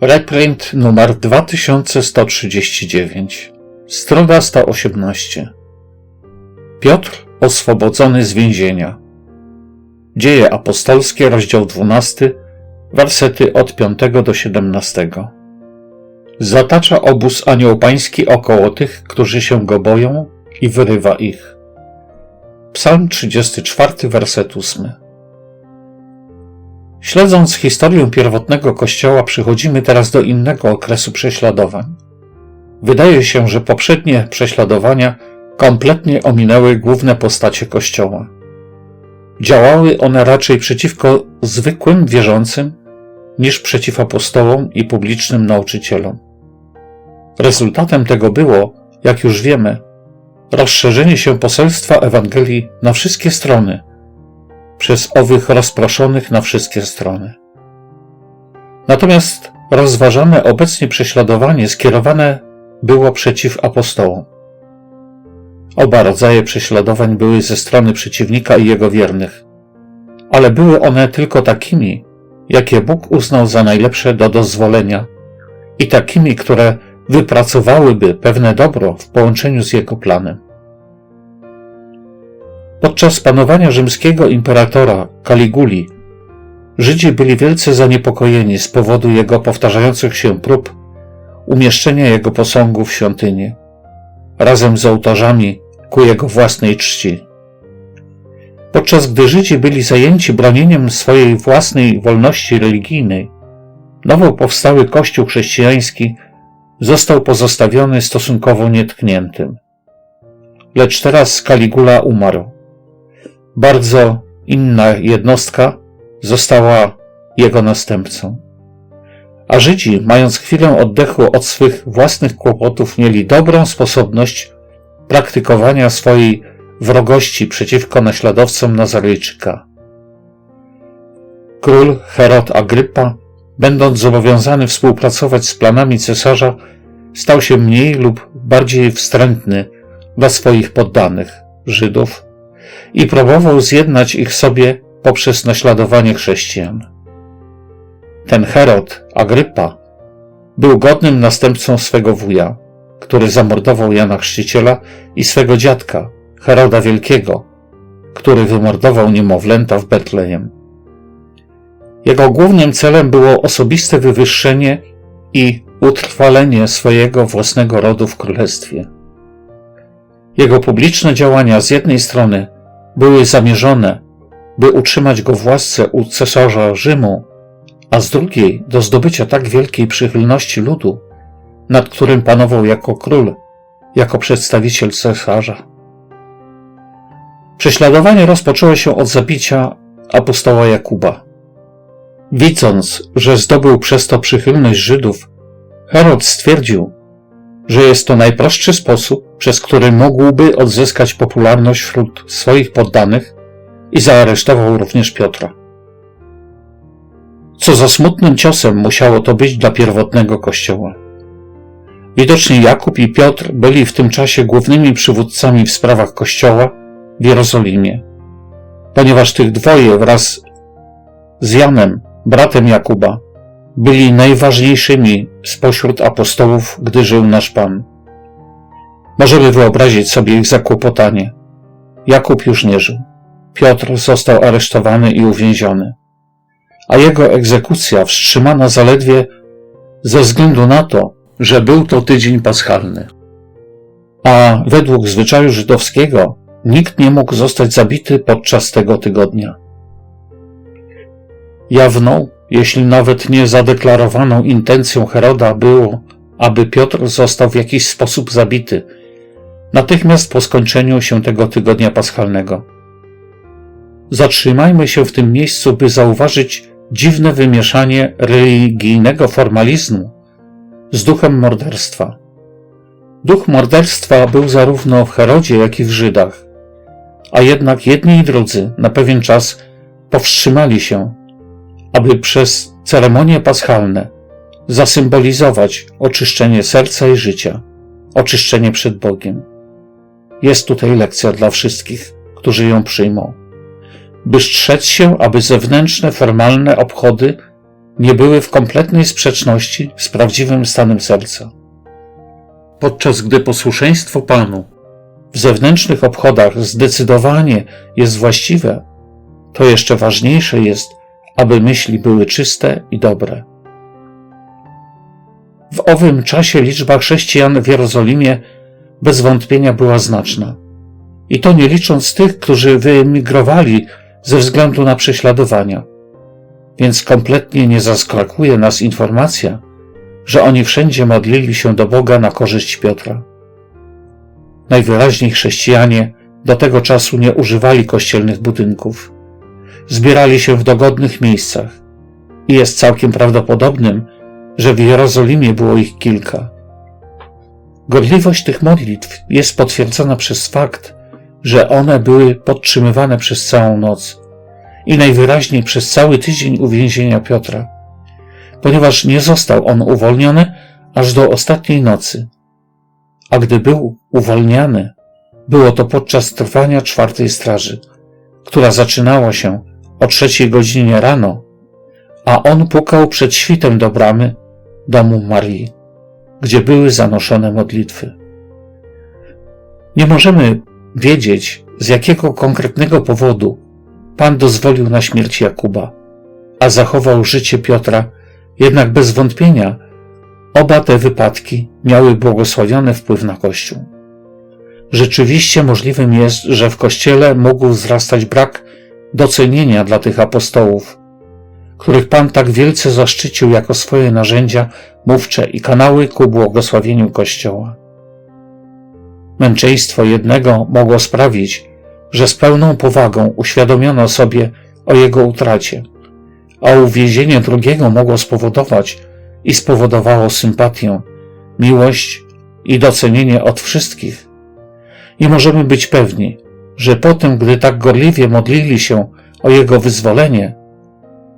Reprint numer 2139, strona 118. Piotr oswobodzony z więzienia. Dzieje apostolskie, rozdział 12, wersety od 5 do 17. Zatacza obóz anioł pański około tych, którzy się go boją i wyrywa ich. Psalm 34, werset 8. Śledząc historię pierwotnego kościoła, przychodzimy teraz do innego okresu prześladowań. Wydaje się, że poprzednie prześladowania kompletnie ominęły główne postacie kościoła. Działały one raczej przeciwko zwykłym wierzącym niż przeciw apostołom i publicznym nauczycielom. Rezultatem tego było, jak już wiemy, rozszerzenie się poselstwa Ewangelii na wszystkie strony – przez owych rozproszonych na wszystkie strony. Natomiast rozważane obecnie prześladowanie skierowane było przeciw apostołom. Oba rodzaje prześladowań były ze strony przeciwnika i jego wiernych, ale były one tylko takimi, jakie Bóg uznał za najlepsze do dozwolenia i takimi, które wypracowałyby pewne dobro w połączeniu z jego planem. Podczas panowania rzymskiego imperatora Kaliguli Żydzi byli wielce zaniepokojeni z powodu jego powtarzających się prób umieszczenia jego posągu w świątyni, razem z ołtarzami ku jego własnej czci. Podczas gdy Żydzi byli zajęci bronieniem swojej własnej wolności religijnej, nowo powstały Kościół chrześcijański został pozostawiony stosunkowo nietkniętym. Lecz teraz Kaligula umarł bardzo inna jednostka została jego następcą. A Żydzi, mając chwilę oddechu od swych własnych kłopotów, mieli dobrą sposobność praktykowania swojej wrogości przeciwko naśladowcom Nazarejczyka. Król Herod Agrypa, będąc zobowiązany współpracować z planami cesarza, stał się mniej lub bardziej wstrętny dla swoich poddanych, Żydów, i próbował zjednać ich sobie poprzez naśladowanie chrześcijan. Ten Herod, Agrypa, był godnym następcą swego wuja, który zamordował Jana Chrzciciela i swego dziadka, Heroda Wielkiego, który wymordował niemowlęta w Betlejem. Jego głównym celem było osobiste wywyższenie i utrwalenie swojego własnego rodu w królestwie. Jego publiczne działania z jednej strony były zamierzone, by utrzymać go w łasce u cesarza Rzymu, a z drugiej do zdobycia tak wielkiej przychylności ludu, nad którym panował jako król, jako przedstawiciel cesarza. Prześladowanie rozpoczęło się od zabicia apostoła Jakuba. Widząc, że zdobył przez to przychylność Żydów, Herod stwierdził, że jest to najprostszy sposób, przez który mógłby odzyskać popularność wśród swoich poddanych i zaaresztował również Piotra. Co za smutnym ciosem musiało to być dla pierwotnego kościoła. Widocznie Jakub i Piotr byli w tym czasie głównymi przywódcami w sprawach kościoła w Jerozolimie, ponieważ tych dwoje wraz z Janem, bratem Jakuba, byli najważniejszymi spośród apostołów, gdy żył nasz Pan. Możemy wyobrazić sobie ich zakłopotanie. Jakub już nie żył. Piotr został aresztowany i uwięziony, a jego egzekucja wstrzymana zaledwie ze względu na to, że był to tydzień paschalny. A według zwyczaju żydowskiego nikt nie mógł zostać zabity podczas tego tygodnia. Jawną, jeśli nawet nie zadeklarowaną intencją Heroda było, aby Piotr został w jakiś sposób zabity, natychmiast po skończeniu się tego tygodnia paschalnego. Zatrzymajmy się w tym miejscu, by zauważyć dziwne wymieszanie religijnego formalizmu z duchem morderstwa. Duch morderstwa był zarówno w Herodzie, jak i w Żydach, a jednak jedni i drudzy na pewien czas powstrzymali się aby przez ceremonie paschalne zasymbolizować oczyszczenie serca i życia, oczyszczenie przed Bogiem. Jest tutaj lekcja dla wszystkich, którzy ją przyjmą. By strzec się, aby zewnętrzne, formalne obchody nie były w kompletnej sprzeczności z prawdziwym stanem serca. Podczas gdy posłuszeństwo Panu w zewnętrznych obchodach zdecydowanie jest właściwe, to jeszcze ważniejsze jest, aby myśli były czyste i dobre. W owym czasie liczba chrześcijan w Jerozolimie bez wątpienia była znaczna. I to nie licząc tych, którzy wyemigrowali ze względu na prześladowania. Więc kompletnie nie zaskakuje nas informacja, że oni wszędzie modlili się do Boga na korzyść Piotra. Najwyraźniej chrześcijanie do tego czasu nie używali kościelnych budynków. Zbierali się w dogodnych miejscach i jest całkiem prawdopodobnym, że w Jerozolimie było ich kilka. Godliwość tych modlitw jest potwierdzona przez fakt, że one były podtrzymywane przez całą noc i najwyraźniej przez cały tydzień uwięzienia Piotra, ponieważ nie został on uwolniony aż do ostatniej nocy. A gdy był uwolniany, było to podczas trwania czwartej straży, która zaczynała się o trzeciej godzinie rano, a on pukał przed świtem do bramy domu Marii, gdzie były zanoszone modlitwy. Nie możemy wiedzieć, z jakiego konkretnego powodu Pan dozwolił na śmierć Jakuba, a zachował życie Piotra, jednak bez wątpienia oba te wypadki miały błogosławiony wpływ na Kościół. Rzeczywiście możliwym jest, że w Kościele mógł wzrastać brak docenienia dla tych apostołów, których Pan tak wielce zaszczycił jako swoje narzędzia mówcze i kanały ku błogosławieniu Kościoła. Męczeństwo jednego mogło sprawić, że z pełną powagą uświadomiono sobie o jego utracie, a uwięzienie drugiego mogło spowodować i spowodowało sympatię, miłość i docenienie od wszystkich. I możemy być pewni, że potem, gdy tak gorliwie modlili się o jego wyzwolenie,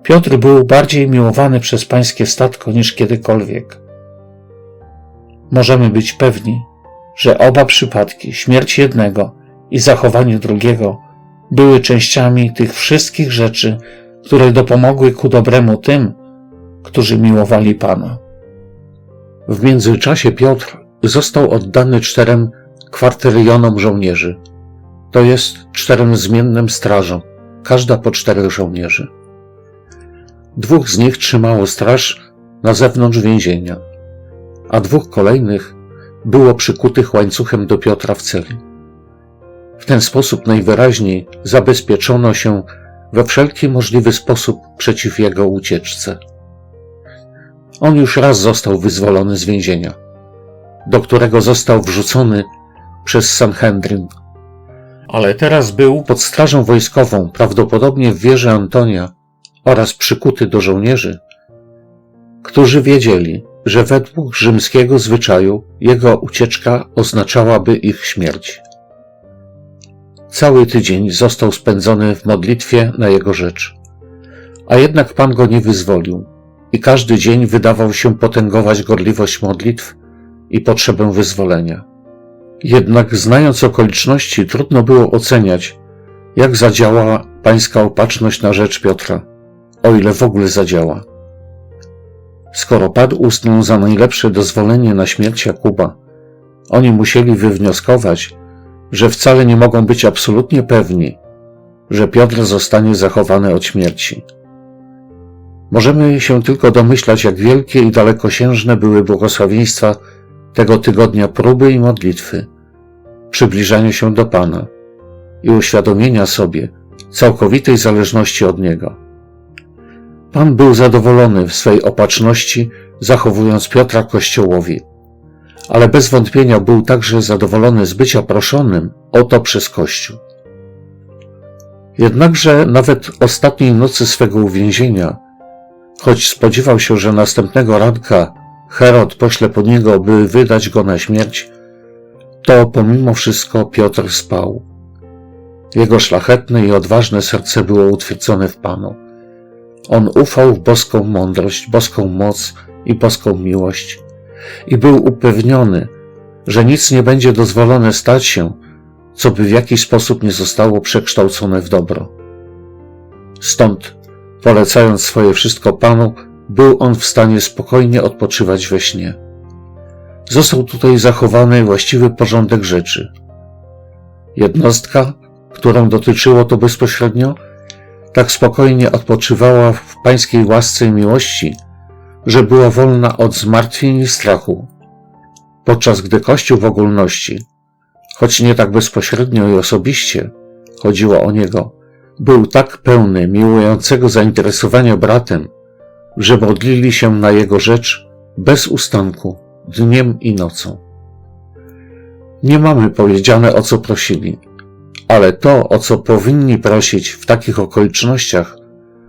Piotr był bardziej miłowany przez pańskie statko niż kiedykolwiek. Możemy być pewni, że oba przypadki, śmierć jednego i zachowanie drugiego, były częściami tych wszystkich rzeczy, które dopomogły ku dobremu tym, którzy miłowali Pana. W międzyczasie Piotr został oddany czterem kwarterionom żołnierzy, to jest czterem zmiennym strażom, każda po czterech żołnierzy. Dwóch z nich trzymało straż na zewnątrz więzienia, a dwóch kolejnych było przykutych łańcuchem do Piotra w celi. W ten sposób najwyraźniej zabezpieczono się we wszelki możliwy sposób przeciw jego ucieczce. On już raz został wyzwolony z więzienia, do którego został wrzucony przez Sanhedrin. Ale teraz był pod strażą wojskową, prawdopodobnie w wieży Antonia oraz przykuty do żołnierzy, którzy wiedzieli, że według rzymskiego zwyczaju jego ucieczka oznaczałaby ich śmierć. Cały tydzień został spędzony w modlitwie na jego rzecz, a jednak Pan go nie wyzwolił i każdy dzień wydawał się potęgować gorliwość modlitw i potrzebę wyzwolenia. Jednak znając okoliczności, trudno było oceniać, jak zadziała pańska opatrzność na rzecz Piotra, o ile w ogóle zadziała. Skoro padł usnął za najlepsze dozwolenie na śmierć Jakuba, oni musieli wywnioskować, że wcale nie mogą być absolutnie pewni, że Piotr zostanie zachowany od śmierci. Możemy się tylko domyślać, jak wielkie i dalekosiężne były błogosławieństwa tego tygodnia próby i modlitwy, przybliżania się do Pana i uświadomienia sobie całkowitej zależności od Niego. Pan był zadowolony w swej opatrzności, zachowując Piotra Kościołowi, ale bez wątpienia był także zadowolony z bycia proszonym o to przez Kościół. Jednakże nawet ostatniej nocy swego uwięzienia, choć spodziewał się, że następnego ranka Herod pośle po niego, by wydać go na śmierć, to pomimo wszystko Piotr spał. Jego szlachetne i odważne serce było utwierdzone w Panu. On ufał w boską mądrość, boską moc i boską miłość i był upewniony, że nic nie będzie dozwolone stać się, co by w jakiś sposób nie zostało przekształcone w dobro. Stąd, polecając swoje wszystko Panu, był on w stanie spokojnie odpoczywać we śnie. Został tutaj zachowany właściwy porządek rzeczy. Jednostka, którą dotyczyło to bezpośrednio, tak spokojnie odpoczywała w pańskiej łasce i miłości, że była wolna od zmartwień i strachu, podczas gdy Kościół w ogólności, choć nie tak bezpośrednio i osobiście chodziło o niego, był tak pełny miłującego zainteresowania bratem, że modlili się na jego rzecz bez ustanku, dniem i nocą. Nie mamy powiedziane o co prosili, ale to, o co powinni prosić w takich okolicznościach,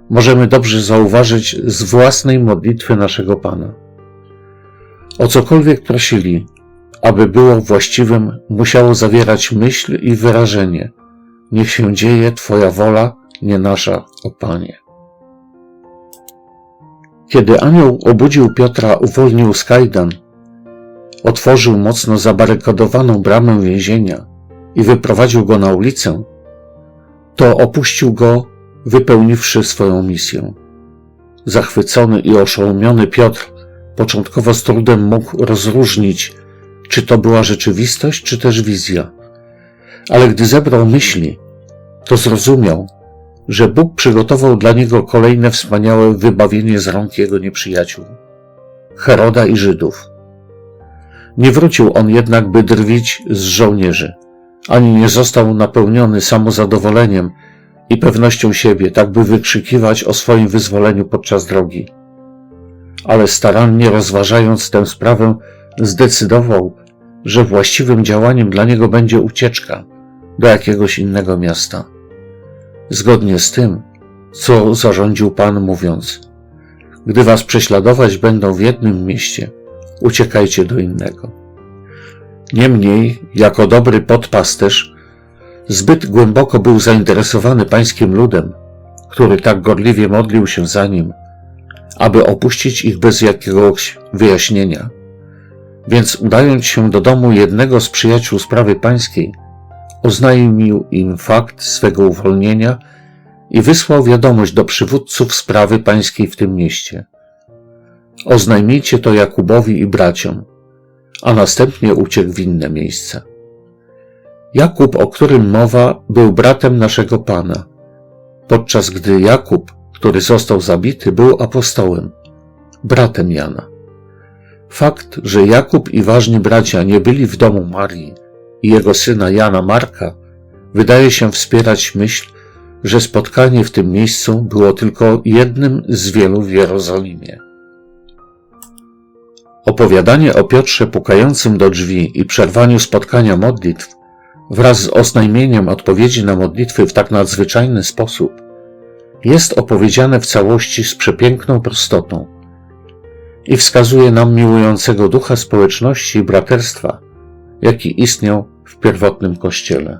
możemy dobrze zauważyć z własnej modlitwy naszego Pana. O cokolwiek prosili, aby było właściwym, musiało zawierać myśl i wyrażenie. Niech się dzieje Twoja wola, nie nasza, o Panie. Kiedy anioł obudził Piotra, uwolnił z kajdan, otworzył mocno zabarykadowaną bramę więzienia i wyprowadził go na ulicę, to opuścił go, wypełniwszy swoją misję. Zachwycony i oszołomiony Piotr początkowo z trudem mógł rozróżnić, czy to była rzeczywistość, czy też wizja. Ale gdy zebrał myśli, to zrozumiał, że Bóg przygotował dla niego kolejne wspaniałe wybawienie z rąk jego nieprzyjaciół, Heroda i Żydów. Nie wrócił on jednak, by drwić z żołnierzy, ani nie został napełniony samozadowoleniem i pewnością siebie, tak by wykrzykiwać o swoim wyzwoleniu podczas drogi. Ale starannie rozważając tę sprawę, zdecydował, że właściwym działaniem dla niego będzie ucieczka do jakiegoś innego miasta. Zgodnie z tym, co zarządził Pan, mówiąc: Gdy was prześladować będą w jednym mieście, uciekajcie do innego. Niemniej, jako dobry podpasterz, zbyt głęboko był zainteresowany pańskim ludem, który tak gorliwie modlił się za nim, aby opuścić ich bez jakiegoś wyjaśnienia. Więc udając się do domu jednego z przyjaciół sprawy pańskiej, oznajmił im fakt swego uwolnienia i wysłał wiadomość do przywódców sprawy pańskiej w tym mieście. Oznajmijcie to Jakubowi i braciom, a następnie uciekł w inne miejsce. Jakub, o którym mowa, był bratem naszego Pana, podczas gdy Jakub, który został zabity, był apostołem, bratem Jana. Fakt, że Jakub i ważni bracia nie byli w domu Marii i jego syna Jana Marka, wydaje się wspierać myśl, że spotkanie w tym miejscu było tylko jednym z wielu w Jerozolimie. Opowiadanie o Piotrze pukającym do drzwi i przerwaniu spotkania modlitw wraz z oznajmieniem odpowiedzi na modlitwy w tak nadzwyczajny sposób jest opowiedziane w całości z przepiękną prostotą i wskazuje nam miłującego ducha społeczności i braterstwa, jaki istniał w pierwotnym Kościele.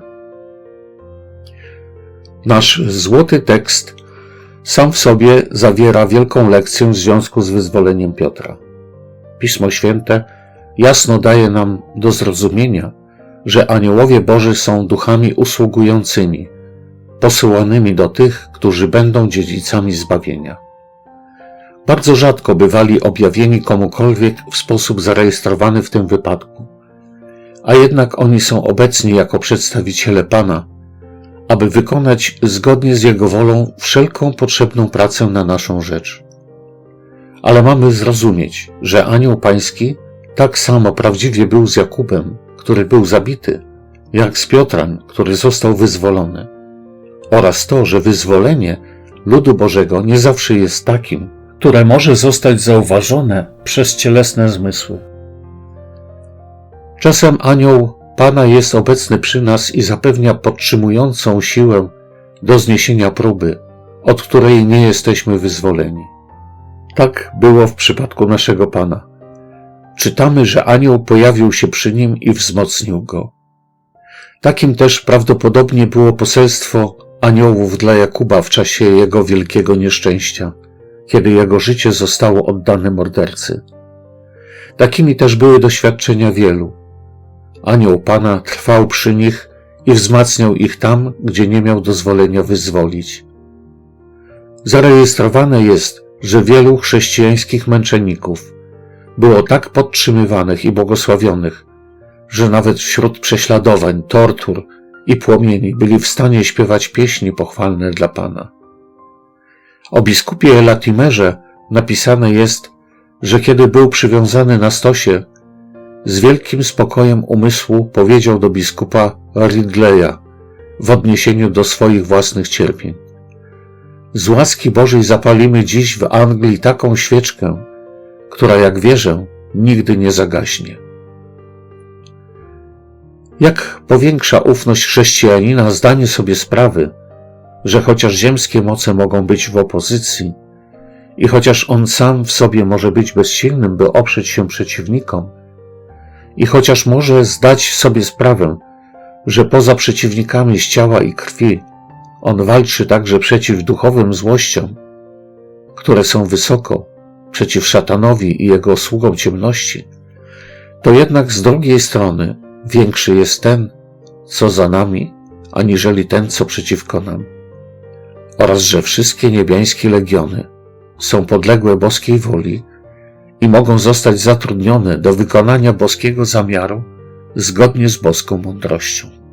Nasz złoty tekst sam w sobie zawiera wielką lekcję w związku z wyzwoleniem Piotra. Pismo Święte jasno daje nam do zrozumienia, że aniołowie Boży są duchami usługującymi, posyłanymi do tych, którzy będą dziedzicami zbawienia. Bardzo rzadko bywali objawieni komukolwiek w sposób zarejestrowany w tym wypadku, a jednak oni są obecni jako przedstawiciele Pana, aby wykonać zgodnie z Jego wolą wszelką potrzebną pracę na naszą rzecz. Ale mamy zrozumieć, że Anioł Pański tak samo prawdziwie był z Jakubem, który był zabity, jak z Piotrem, który został wyzwolony, oraz to, że wyzwolenie ludu Bożego nie zawsze jest takim, które może zostać zauważone przez cielesne zmysły. Czasem anioł Pana jest obecny przy nas i zapewnia podtrzymującą siłę do zniesienia próby, od której nie jesteśmy wyzwoleni. Tak było w przypadku naszego Pana. Czytamy, że anioł pojawił się przy nim i wzmocnił go. Takim też prawdopodobnie było poselstwo aniołów dla Jakuba w czasie jego wielkiego nieszczęścia, kiedy jego życie zostało oddane mordercy. Takimi też były doświadczenia wielu Anioł Pana trwał przy nich i wzmacniał ich tam, gdzie nie miał dozwolenia wyzwolić. Zarejestrowane jest, że wielu chrześcijańskich męczenników było tak podtrzymywanych i błogosławionych, że nawet wśród prześladowań, tortur i płomieni byli w stanie śpiewać pieśni pochwalne dla Pana. O biskupie Latimerze napisane jest, że kiedy był przywiązany na stosie, z wielkim spokojem umysłu powiedział do biskupa Ridleya w odniesieniu do swoich własnych cierpień. Z łaski Bożej zapalimy dziś w Anglii taką świeczkę, która, jak wierzę, nigdy nie zagaśnie. Jak powiększa ufność chrześcijanina zdanie sobie sprawy, że chociaż ziemskie moce mogą być w opozycji i chociaż on sam w sobie może być bezsilnym, by oprzeć się przeciwnikom, i chociaż może zdać sobie sprawę, że poza przeciwnikami z ciała i krwi on walczy także przeciw duchowym złościom, które są wysoko, przeciw szatanowi i jego sługom ciemności, to jednak z drugiej strony większy jest ten, co za nami, aniżeli ten, co przeciwko nam. Oraz, że wszystkie niebiańskie legiony są podległe boskiej woli i mogą zostać zatrudnione do wykonania boskiego zamiaru zgodnie z boską mądrością.